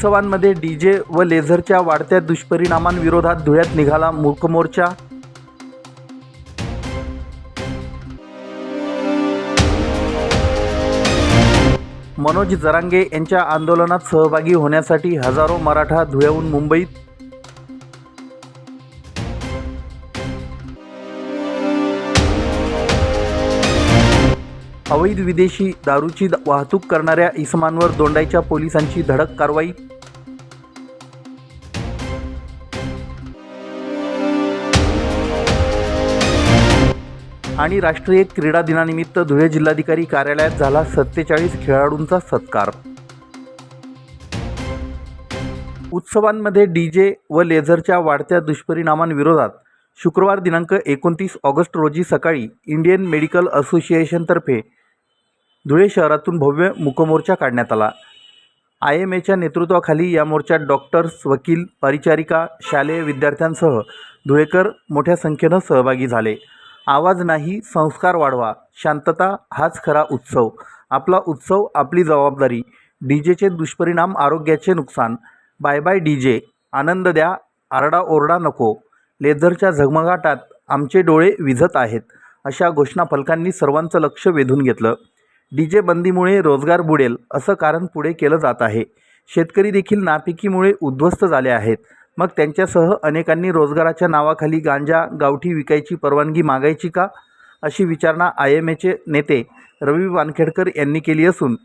उत्सवांमध्ये D J व लेझरच्या वाढत्या दुष्परिणामांविरोधात धुळ्यात निघाला मूकमोर्चा मनोज जरांगे यांच्या आंदोलनात सहभागी होण्यासाठी हजारो मराठा धुळ्याहून मुंबईत अवैध विदेशी दारूची वाहतूक करणाऱ्या इसमांवर दोंडाईच्या पोलिसांची धडक कारवाई. आणि राष्ट्रीय क्रीडा दिनानिमित्त धुळे जिल्हाधिकारी कार्यालयात झाला सत्तेचाळीस खेळाडूंचा सत्कार. उत्सवांमध्ये डीजे व लेझरच्या वाढत्या दुष्परिणामांविरोधात शुक्रवार दिनांक एकोणतीस ऑगस्ट रोजी सकाळी इंडियन मेडिकल असोसिएशनतर्फे धुळे शहरातून भव्य मुकमोर्चा काढण्यात आला. आय एम एच्या नेतृत्वाखाली या मोर्चात डॉक्टर्स वकील परिचारिका शालेय विद्यार्थ्यांसह धुळेकर मोठ्या संख्येनं सहभागी झाले. आवाज नाही संस्कार वाढवा शांतता हाच खरा उत्सव. आपला उत्सव आपली जबाबदारी डीजेचे दुष्परिणाम आरोग्याचे नुकसान. बाय बाय डीजे आनंद द्या आरडाओरडा नको. लेझरच्या झगमगाटात आमचे डोळे विझत आहेत अशा घोषणा फलकांनी सर्वांचं लक्ष वेधून घेतलं. डी जे बंदीमुळे रोजगार बुडेल असं कारण पुढे केलं जात आहे. शेतकरी देखील नापिकीमुळे उद्ध्वस्त झाले आहेत. मग त्यांच्यासह अनेकांनी रोजगाराच्या नावाखाली गांजा गावठी विकायची परवानगी मागायची का? अशी विचारणा आय एम एचे नेते रवी वानखेडकर यांनी केली असून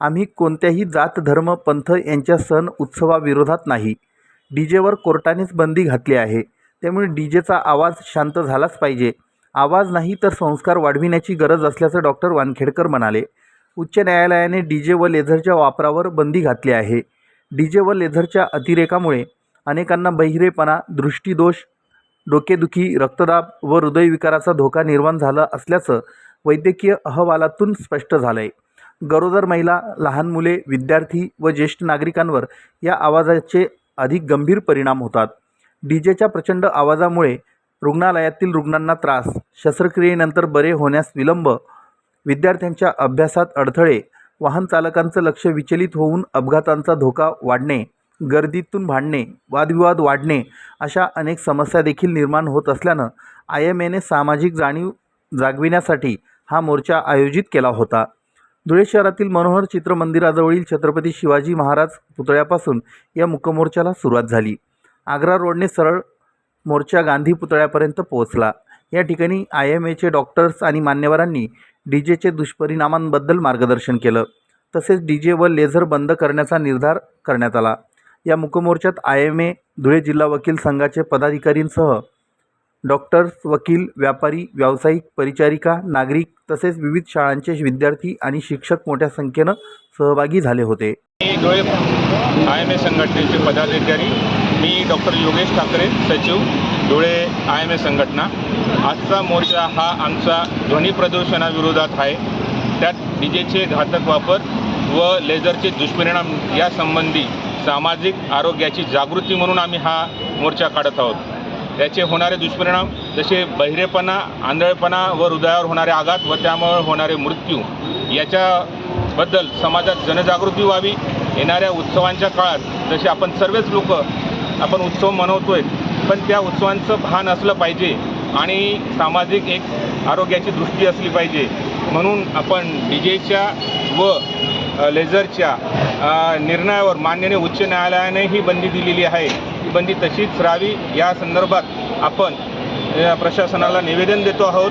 आम्ही कोणत्याही जात धर्म पंथ यांच्या सण उत्सवाविरोधात नाही. डी जेवर कोर्टानेच बंदी घातली आहे. त्यामुळे डी जेचा आवाज शांत झालाच पाहिजे. आवाज नाही तर संस्कार वाढविण्याची गरज असल्याचं डॉक्टर वानखेडकर म्हणाले. उच्च न्यायालयाने डी जे व लेझरच्या वापरावर बंदी घातली आहे. डी जे व लेझरच्या अतिरेकामुळे अनेकांना बहिरेपणा दृष्टीदोष डोकेदुखी रक्तदाब व हृदयविकाराचा धोका निर्माण झाला असल्याचं वैद्यकीय अहवालातून स्पष्ट झालं आहे गरोदर महिला लहान मुले विद्यार्थी व ज्येष्ठ नागरिकांवर या आवाजाचे अधिक गंभीर परिणाम होतात. डी जेच्या प्रचंड आवाजामुळे रुग्णालयातील रुग्णांना त्रास शस्त्रक्रियेनंतर बरे होण्यास विलंब विद्यार्थ्यांच्या अभ्यासात अडथळे वाहन चालकांचं लक्ष विचलित होऊन अपघातांचा धोका वाढणे गर्दीतून भांडणे वादविवाद वाढणे अशा अनेक समस्या देखील निर्माण होत असल्यानं आय एम एने सामाजिक जाणीव जागविण्यासाठी हा मोर्चा आयोजित केला होता. धुळे शहरातील मनोहर चित्रमंदिराजवळील छत्रपती शिवाजी महाराज पुतळ्यापासून या मुकमोर्चाला सुरुवात झाली. आग्रा रोडने सरळ मोर्चा गांधी पुतळ्यापर्यंत पोहोचला. या ठिकाणी आय एम एचे डॉक्टर्स आणि मान्यवरांनी डी जेचे दुष्परिणामांबद्दल मार्गदर्शन केलं. तसेच डी जे व लेझर बंद करण्याचा निर्धार करण्यात आला. या मुकमोर्चात आय एम ए धुळे जिल्हा वकील संघाचे पदाधिकारींसह डॉक्टर्स वकील व्यापारी व्यावसायिक परिचारिका नागरिक तसेच विविध शाळांचे विद्यार्थी आणि शिक्षक मोठ्या संख्येनं सहभागी झाले होते. धुळे आय एम ए संघटनेचे पदाधिकारी डॉक्टर योगेश ठाकरे सचिव धुळे आय एम ए संघटना. आजचा मोर्चा हा आमचा ध्वनी प्रदूषणाविरोधात आहे. त्यात डीजेचे घातक वापर व लेझरचे दुष्परिणाम यासंबंधी सामाजिक आरोग्याची जागृती म्हणून आम्ही हा मोर्चा काढत आहोत. याचे होणारे दुष्परिणाम जसे बहिरेपणा आंधळपणा व हृदयावर होणारे आघात व त्यामुळे होणारे मृत्यू याच्याबद्दल समाजात जनजागृती व्हावी येणाऱ्या उत्सवांच्या काळात जसे आपण सर्वच लोक आपण उत्सव मनवतो आहे पण त्या उत्सवांचं भान असलं पाहिजे आणि सामाजिक एक आरोग्याची दृष्टी असली पाहिजे. म्हणून आपण डी जेच्या व लेझरच्या निर्णयावर मान्यने उच्च न्यायालयाने ही बंदी दिलेली आहे. ती बंदी तशीच राहावी या संदर्भात आपण प्रशासनाला निवेदन देतो आहोत.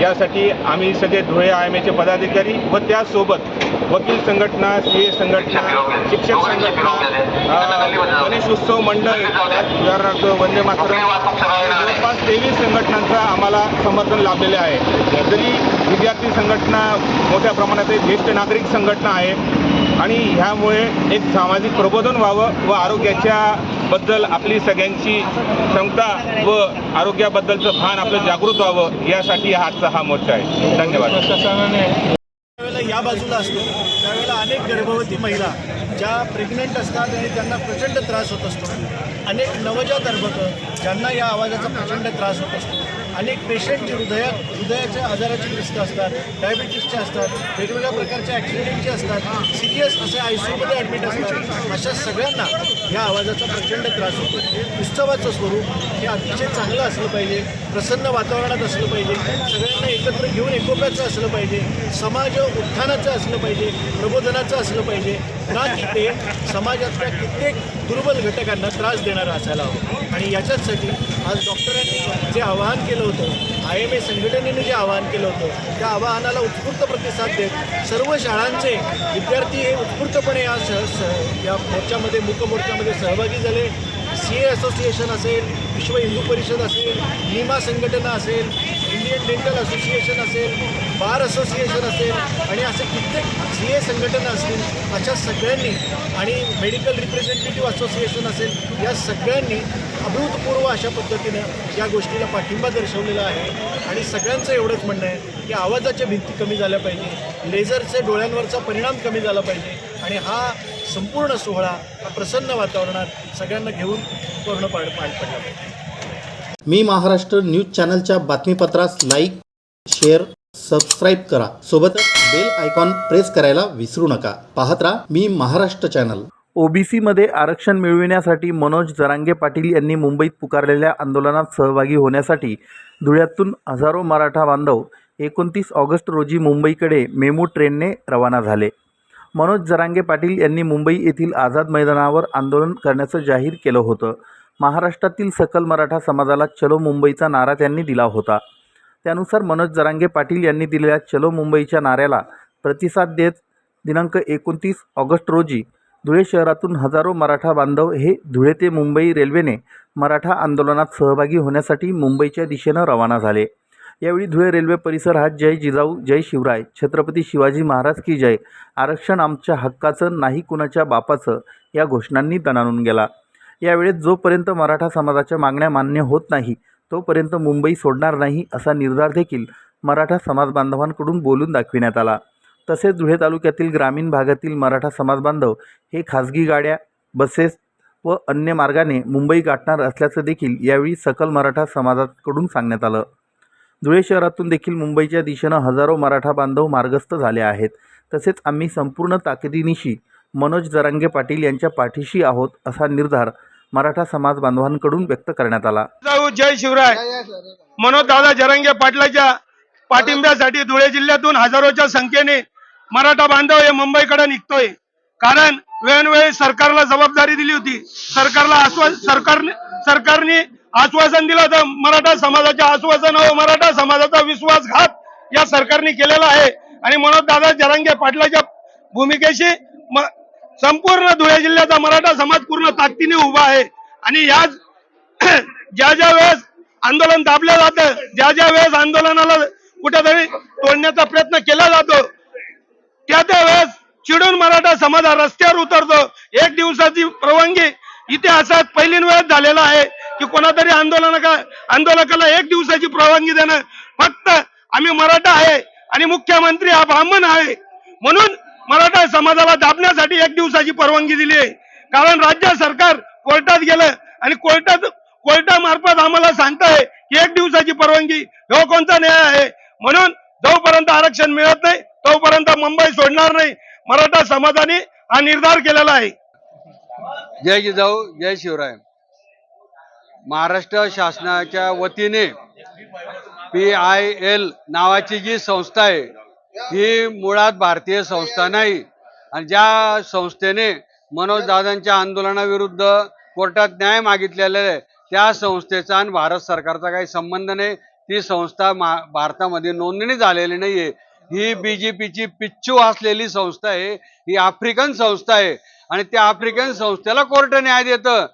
यासाठी आम्ही सगळे धुळे आय एम एचे पदाधिकारी व त्यासोबत वकील संघटना सी ए संघटना शिक्षक संघटना गणेश उत्सव मंडळ उदाहरणार्थ वंदे मातरम जवळपास तेवीस संघटनांचा आम्हाला समर्थन लाभलेले आहे. जरी विद्यार्थी संघटना मोठ्या प्रमाणात ज्येष्ठ नागरिक संघटना आहे आणि ह्यामुळे एक सामाजिक प्रबोधन व्हावं व आरोग्याच्या बद्दल आपली सगळ्यांची क्षमता व आरोग्याबद्दलचं भान आपलं जागृत व्हावं यासाठी आजचा हा मोर्चा आहे. धन्यवाद. त्या या बाजूला असतो. त्यावेळेला अनेक गर्भवती महिला ज्या प्रेग्नंट असतात आणि त्यांना प्रचंड त्रास होत असतो. अनेक नवजात अर्भकं ज्यांना या आवाजाचा प्रचंड त्रास होत असतो. अनेक पेशंट जे हृदया हृदयाच्या आजाराचे ग्रस्त असतात डायबिटीसचे असतात वेगवेगळ्या प्रकारच्या ॲक्सिडेंटचे असतात सिरियस असे आय सी यूमध्ये ॲडमिट असतात. अशा सगळ्यांना या आवाजाचा प्रचंड त्रास होतो. उत्सवाचं स्वरूप हे अतिशय चांगलं असलं पाहिजे प्रसन्न वातावरणात असलं पाहिजे सगळ्यांना एकत्र घेऊन एकोप्याचं असलं पाहिजे समाज उत्थानाचं असलं पाहिजे प्रबोधनाचं असलं पाहिजे. ना की ते समाजातल्या कित्येक दुर्बल घटकांना त्रास देणारं असायला हवं. आणि याच्याचसाठी आज डॉक्टरांनी जे आवाहन केलं होतं आय एम ए संघटनेने जे आवाहन केलं होतं त्या आवाहनाला उत्स्फूर्त प्रतिसाद देत सर्व शाळांचे विद्यार्थी हे उत्स्फूर्तपणे या सह या मोर्चामध्ये मूकमोर्चामध्ये सहभागी झाले. सी ए असोसिएशन असेल विश्व हिंदू परिषद असेल निमा संघटना असेल इंडियन डेंटल असोसिएशन असेल बार असोसिएशन असेल आणि असे कित्येक सी ए संघटना असतील अशा सगळ्यांनी आणि मेडिकल रिप्रेझेंटेटिव्ह असोसिएशन असेल या सगळ्यांनी अभूतपूर्व अशा पद्धतीनं या गोष्टीला पाठिंबा दर्शवलेला आहे. आणि सगळ्यांचं एवढंच म्हणणं आहे की आवाजाच्या भिंती कमी झाल्या पाहिजे लेझरचे डोळ्यांवरचा परिणाम कमी झाला पाहिजे आणि हा संपूर्ण सोहळा हा प्रसन्न वातावरणात सगळ्यांना घेऊन पूर्ण पाड पार पडला पाहिजे. मी महाराष्ट्र न्यूज चॅनलच्या बातमीपत्रास लाईक शेअर सबस्क्राईब करा. सोबतच बेल आयकॉन प्रेस करायला विसरू नका. पाहत राहा मी महाराष्ट्र चॅनल. ओबीसीमध्ये आरक्षण मिळविण्यासाठी मनोज जरांगे पाटील यांनी मुंबईत पुकारलेल्या आंदोलनात सहभागी होण्यासाठी धुळ्यातून हजारो मराठा बांधव एकोणतीस ऑगस्ट रोजी मुंबईकडे मेमू ट्रेनने रवाना झाले. मनोज जरांगे पाटील यांनी मुंबई येथील आझाद मैदानावर आंदोलन करण्याचं जाहीर केलं होतं. महाराष्ट्रातील सकल मराठा समाजाला चलो मुंबईचा नारा त्यांनी दिला होता. त्यानुसार मनोज जरांगे पाटील यांनी दिलेल्या चलो मुंबईच्या नाऱ्याला प्रतिसाद देत दिनांक एकोणतीस ऑगस्ट रोजी धुळे शहरातून हजारो मराठा बांधव हे धुळे ते मुंबई रेल्वेने मराठा आंदोलनात सहभागी होण्यासाठी मुंबईच्या दिशेनं रवाना झाले. यावेळी धुळे रेल्वे परिसर हा जय जिजाऊ जय शिवराय छत्रपती शिवाजी महाराज की जय आरक्षण आमच्या हक्काचं नाही कुणाच्या बापाचं या घोषणांनी दणाणून गेला. यावेळेस जोपर्यंत मराठा समाजाच्या मागण्या मान्य होत नाही तोपर्यंत मुंबई सोडणार नाही असा निर्धार देखील मराठा समाज बांधवांकडून बोलून दाखविण्यात आला. तसेच धुळे तालुक्यातील ग्रामीण भागातील मराठा समाज बांधव हे खाजगी गाड्या बसेस व अन्य मार्गाने मुंबई गाठणार असल्याचं देखील यावेळी सकल मराठा समाजाकडून सांगण्यात आलं. धुळे शहरातून देखील मुंबईच्या दिशेनं हजारो मराठा बांधव मार्गस्थ झाले आहेत. तसेच आम्ही संपूर्ण ताकदीनिशी मनोज जरांगे पाटील यांच्या पाठीशी आहोत असा निर्धार मराठा समाज बांधवांकडून व्यक्त करण्यात आला. जाऊ जय शिवराय. मनोज दादा जरंगे पाटलाच्या पाठिंब्यासाठी धुळे जिल्ह्यातून हजारोच्या संख्येने मराठा बांधव हे मुंबईकडे निघतोय. कारण वेळोवेळी सरकारला जबाबदारी दिली होती. सरकारला आश्वास सरकारने सरकारने आश्वासन दिलं होतं मराठा समाजाचे आश्वासन व मराठा समाजाचा विश्वासघात या सरकारने केलेला आहे. आणि मनोज दादा जरांगे पाटलाच्या भूमिकेशी संपूर्ण धुळे जिल्ह्याचा मराठा समाज पूर्ण ताकदीने उभा आहे. आणि याच ज्या ज्या वेळेस आंदोलन दाबलं जातं ज्या ज्या वेळेस आंदोलनाला कुठेतरी तोडण्याचा प्रयत्न केला जातो त्या त्या वेळेस चिडून मराठा समाज हा रस्त्यावर उतरतो. एक दिवसाची परवानगी इतिहासात पहिली वेळेस झालेला आहे की कोणातरी आंदोलनका आंदोलकाला एक दिवसाची परवानगी देणं फक्त आम्ही मराठा आहे आणि मुख्यमंत्री हा ब्राह्मण आहे. म्हणून मराठा समाजाला दाबण्यासाठी एक दिवसाची परवानगी दिली आहे? कारण राज्य सरकार कोर्टात गेलं आणि कोर्टात कोर्टामार्फत आम्हाला सांगताय की एक दिवसाची परवानगी हो कोणता न्याय आहे? म्हणून जोपर्यंत आरक्षण मिळत नाही तोपर्यंत मुंबई सोडणार नाही. मराठा समाजाने हा निर्धार केलेला आहे. जय जिजाऊ जय शिवराय. महाराष्ट्र शासनाच्या वतीने पी आय एल नावाची जी संस्था आहे ही मुळात भारतीय संस्था नाही. आणि ज्या संस्थेने मनोज दादांच्या आंदोलनाविरुद्ध कोर्टात न्याय मागितलेला आहे त्या संस्थेचा आणि भारत सरकारचा काही संबंध नाही. ती संस्था भारतामध्ये नोंदणी झालेली नाहीये. ही बीजेपीची पिच्चू असलेली संस्था आहे. ही आफ्रिकन संस्था आहे. आणि त्या आफ्रिकन संस्थेला कोर्ट न्याय देतं.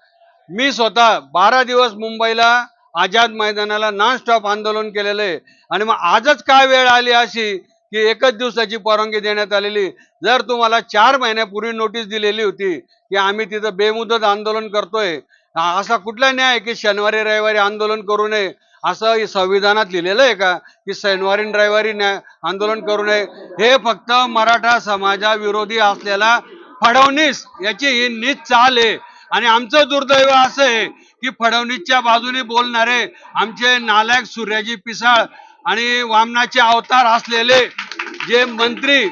मी स्वतः बारा दिवस मुंबईला आझाद मैदानाला नॉन स्टॉप आंदोलन केलेलं आहे. आणि मग आजच काय वेळ आली अशी? की एकच दिवसाची परवानगी देण्यात आलेली. जर तुम्हाला चार महिन्यापूर्वी नोटीस दिलेली होती की आम्ही तिथं बेमुदत आंदोलन करतोय असा कुठला न्याय की शनिवारी रविवारी आंदोलन करू नये? असं संविधानात लिहिलेलं आहे का? की शनिवारी रविवारी न्याय आंदोलन करू नये? हे फक्त मराठा समाजाविरोधी असलेला फडवणीस याची ही नीच चाल आहे. आणि आमचं दुर्दैव असं आहे की फडणवीसच्या बाजूने बोलणारे आमचे नालायक सूर्याजी पिसाळ आणि वामनाचे अवतार असलेले जे मंत्री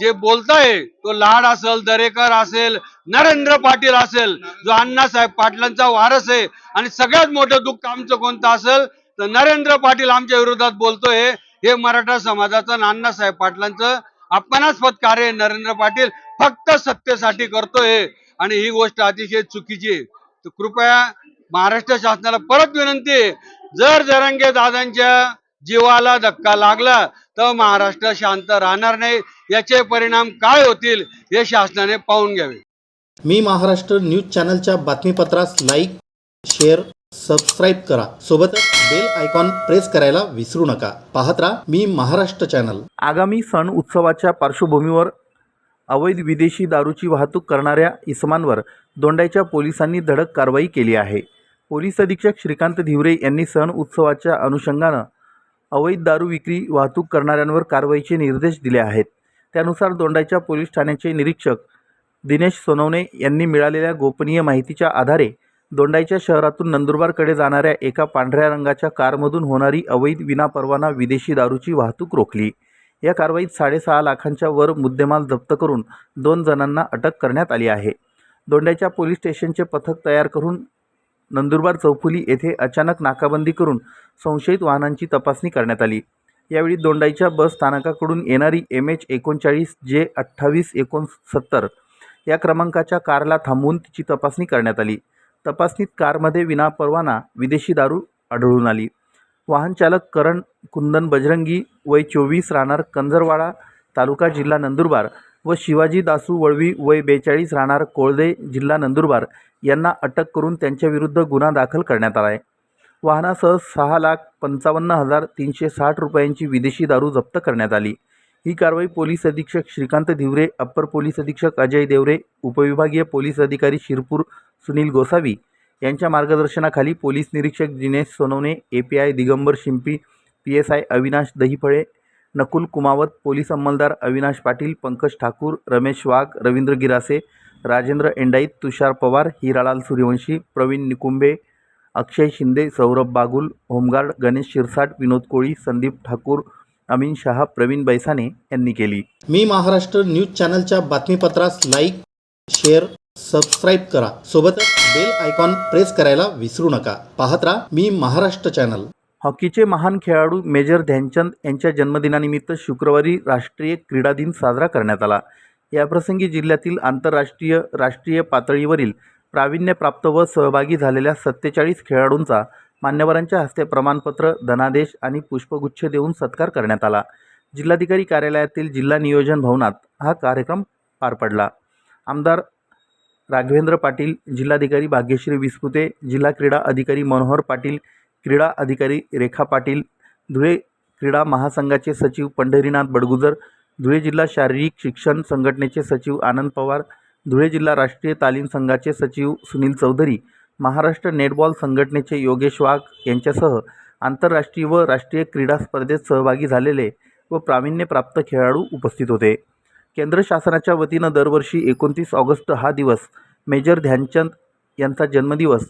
जे बोलताय तो लाड असेल दरेकर असेल नरेंद्र पाटील असेल जो अण्णासाहेब पाटलांचा वारस आहे आणि सगळ्यात मोठं दुःख आमचं कोणतं असेल तर नरेंद्र पाटील आमच्या विरोधात बोलतोय हे मराठा समाजाचं अण्णासाहेब पाटलांचं अपमानास्पद कार्य नरेंद्र पाटील फक्त सत्तेसाठी करतोय आणि ही गोष्ट अतिशय चुकीची आहे. तर कृपया महाराष्ट्र शासनाला परत विनंती आहे जर जरंगे दादांच्या जीवाला धक्का लागला तर महाराष्ट्र शांत राहणार नाही. याचे परिणाम काय होतील हे शासनाने पाहून घ्यावे. मी महाराष्ट्र न्यूज चॅनलच्या बातमीपत्रास लाईक शेअर सबस्क्राईब करा. सोबतच बेल आयकॉन प्रेस करायला विसरू नका. पाहत राहा मी महाराष्ट्र चॅनल. आगामी सण उत्सवाच्या पार्श्वभूमीवर अवैध विदेशी दारूची वाहतूक करणाऱ्या इसमांवर दोंडाईच्या पोलिसांनी धडक कारवाई केली आहे. पोलीस अधीक्षक श्रीकांत धिवरे यांनी सण उत्सवाच्या अनुषंगानं अवैध दारू विक्री वाहतूक करणाऱ्यांवर कारवाईचे निर्देश दिले आहेत. त्यानुसार दोंडाईच्या पोलीस ठाण्याचे निरीक्षक दिनेश सोनवणे यांनी मिळालेल्या गोपनीय माहितीच्या आधारे दोंडाईच्या शहरातून नंदुरबारकडे जाणाऱ्या एका पांढऱ्या रंगाच्या कारमधून होणारी अवैध विनापरवाना विदेशी दारूची वाहतूक रोखली. या कारवाईत साडेसहा लाखांच्या वर मुद्देमाल जप्त करून दोन जणांना अटक करण्यात आली आहे. दोंड्याच्या पोलीस स्टेशनचे पथक तयार करून नंदुरबार चौफुली येथे अचानक नाकाबंदी करून संशयित वाहनांची तपासणी करण्यात आली. यावेळी दोंडाईच्या बस स्थानकाकडून येणारी एम एच एकोणचाळीस जे अठ्ठावीस एकोणसत्तर या क्रमांकाच्या कारला थांबवून तिची तपासणी करण्यात आली. तपासणीत कारमध्ये विनापरवाना विदेशी दारू आढळून आली. वाहनचालक करण कुंदन बजरंगी वय चोवीस राहणार कंजरवाडा तालुका जिल्हा नंदुरबार व शिवाजी दासू वळवी वय बेचाळीस राहणार कोळदे जिल्हा नंदुरबार यांना अटक करून त्यांच्याविरुद्ध गुन्हा दाखल करण्यात आला आहे वाहनासह सहा लाख पंचावन्न हजार तीनशे साठ रुपयांची विदेशी दारू जप्त करण्यात आली. ही कारवाई पोलीस अधीक्षक श्रीकांत धिवरे अप्पर पोलीस अधीक्षक अजय देवरे उपविभागीय पोलीस अधिकारी शिरपूर सुनील गोसावी यांच्या मार्गदर्शनाखाली पोलीस निरीक्षक Dinesh Sonawane A P I Digambar Shimpi P S I Avinash Dahiphale Nakul Kumawat police अंमलदार Avinash Patil Pankaj Thakur Ramesh Wagh Ravindra Girase Rajendra Endait Tushar Pawar Hiralal Suryavanshi Pravin Nikumbe Akshay Shinde Saurabh Bagul home guard Ganesh Shirsat Vinod Koli Sandeep Thakur Amin Shah Pravin Baisane यांनी केली. मी महाराष्ट्र न्यूज चॅनलच्या बातमीपत्रास लाईक शेअर सबस्क्राईब करा. सोबतच बेल आयकॉन प्रेस करायला विसरू नका. पाहत राहा मी महाराष्ट्र चॅनल. हॉकीचे महान खेळाडू मेजर ध्यानचंद यांच्या जन्मदिनानिमित्त शुक्रवारी राष्ट्रीय क्रीडा दिन साजरा करण्यात आला. याप्रसंगी जिल्ह्यातील आंतरराष्ट्रीय राष्ट्रीय पातळीवरील प्रावीण्यप्राप्त व सहभागी झालेल्या सत्तेचाळीस खेळाडूंचा मान्यवरांच्या हस्ते प्रमाणपत्र धनादेश आणि पुष्पगुच्छ देऊन सत्कार करण्यात आला. जिल्हाधिकारी कार्यालयातील जिल्हा नियोजन भवनात हा कार्यक्रम पार पडला. आमदार राघवेंद्र पाटील जिल्हाधिकारी भाग्यश्री विस्पुते जिल्हा क्रीडा अधिकारी मनोहर पाटील क्रीडा अधिकारी रेखा पाटील धुळे क्रीडा महासंघाचे सचिव पंढरीनाथ बडगुजर धुळे जिल्हा शारीरिक शिक्षण संघटनेचे सचिव आनंद पवार धुळे जिल्हा राष्ट्रीय तालीम संघाचे सचिव सुनील चौधरी महाराष्ट्र नेटबॉल संघटनेचे योगेश वाघ यांच्यासह आंतरराष्ट्रीय व राष्ट्रीय क्रीडा स्पर्धेत सहभागी झालेले व प्रावीण्यप्राप्त खेळाडू उपस्थित होते. केंद्र शासनाच्या वतीनं दरवर्षी एकोणतीस ऑगस्ट हा दिवस मेजर ध्यानचंद यांचा जन्मदिवस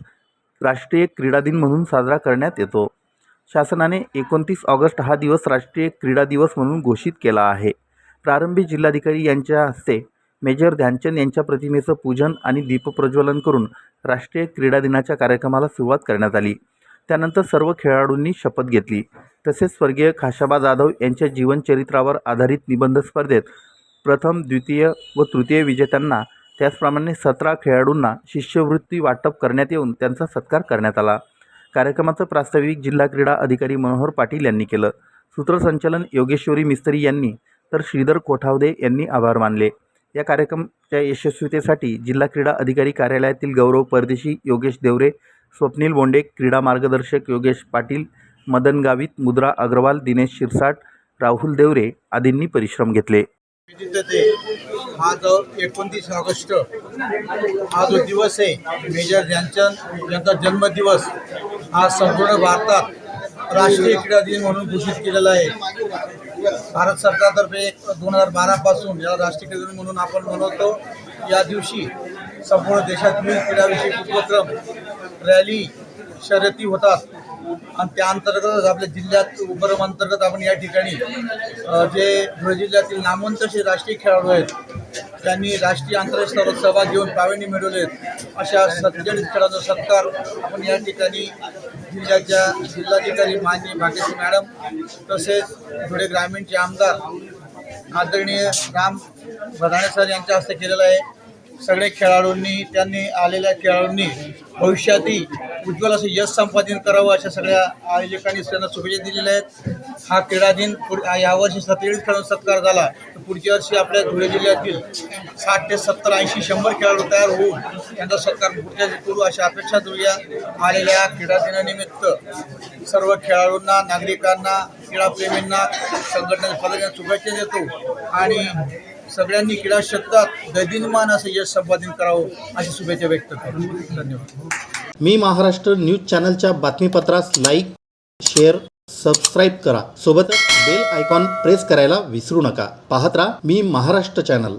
राष्ट्रीय क्रीडा दिन म्हणून साजरा करण्यात येतो. शासनाने एकोणतीस ऑगस्ट हा दिवस राष्ट्रीय क्रीडा दिवस म्हणून घोषित केला आहे. प्रारंभी जिल्हाधिकारी यांच्या हस्ते मेजर ध्यानचंद यांच्या प्रतिमेचं पूजन आणि दीपप्रज्वलन करून राष्ट्रीय क्रीडा दिनाच्या कार्यक्रमाला सुरुवात करण्यात आली. त्यानंतर सर्व खेळाडूंनी शपथ घेतली. तसेच स्वर्गीय खाशाबा जाधव यांच्या जीवनचरित्रावर आधारित निबंध स्पर्धेत प्रथम द्वितीय व तृतीय विजेत्यांना त्याचप्रमाणे सतरा खेळाडूंना शिष्यवृत्ती वाटप करण्यात येऊन त्यांचा सत्कार करण्यात आला. कार्यक्रमाचं प्रास्ताविक जिल्हा क्रीडा अधिकारी मनोहर पाटील यांनी केलं. सूत्रसंचालन योगेश्वरी मिस्त्री यांनी तर श्रीधर कोठावदे यांनी आभार मानले. या कार्यक्रमाच्या यशस्वीतेसाठी जिल्हा क्रीडा अधिकारी कार्यालयातील गौरव परदेशी योगेश देवरे स्वप्नील बोंडे क्रीडा मार्गदर्शक योगेश पाटील मदन गावित मुद्रा अग्रवाल दिनेश शिरसाट राहुल देवरे आदींनी परिश्रम घेतले. हा जो एकोणतीस ऑगस्ट हा जो दिवस आहे मेजर ध्यानचंद यांचा जन्मदिवस हा संपूर्ण भारतात राष्ट्रीय क्रीडा दिन म्हणून घोषित केलेला आहे. भारत सरकारतर्फे दोन हजार बारापासून याला राष्ट्रीय क्रीडा दिन म्हणून आपण मनवतो. या दिवशी संपूर्ण देशात विविध क्रीडाविषयक उपक्रम रॅली शर्यती होतात. आणि त्या अंतर्गतच आपल्या जिल्ह्यात उपक्रम अंतर्गत आपण या ठिकाणी जे धुळे जिल्ह्यातील नामवंत असे राष्ट्रीय खेळाडू आहेत त्यांनी राष्ट्रीय आंतरराष्ट्रीय स्तरावर सहभाग घेऊन प्रावीण्य मिळवले अशा सत्तेचाळीस खेळाचा सत्कार आपण या ठिकाणी जिल्ह्याच्या जिल्हाधिकारी माननीय भाग्यश्री मॅडम तसेच धुळे ग्रामीणचे आमदार आदरणीय राम भदाणे सर यांच्या हस्ते केलेलं आहे. सगळे खेळाडूंनी त्यांनी आलेल्या खेळाडूंनी भविष्यातही उज्ज्वल असं यश संपादन करावं अशा सगळ्या आयोजकांनी त्यांना शुभेच्छा दिलेल्या आहेत. हा क्रीडा दिन पुढ यावर्षी सत्तेचाळीस खेळाडू सत्कार झाला. तर पुढच्या वर्षी आपल्या धुळे जिल्ह्यातील साठ ते सत्तर ऐंशी शंभर खेळाडू तयार होऊन त्यांचा सत्कार पुढच्या करू अशा अपेक्षा धुळ्या आलेल्या क्रीडा दिनानिमित्त सर्व खेळाडूंना नागरिकांना क्रीडाप्रेमींना संघटनेच्या पदाधिकाऱ्यांना शुभेच्छा देतो. आणि सगळ्यांनी क्रीडा क्षेत्रात दैदिनमान असं यश संपादन करावं अशी शुभेच्छा व्यक्त करतो. धन्यवाद. मी महाराष्ट्र न्यूज चॅनलच्या बातमीपत्रास लाईक शेअर सबस्क्राईब करा. सोबतच बेल आयकॉन प्रेस करायला विसरू नका. पाहत राहा मी महाराष्ट्र चॅनल.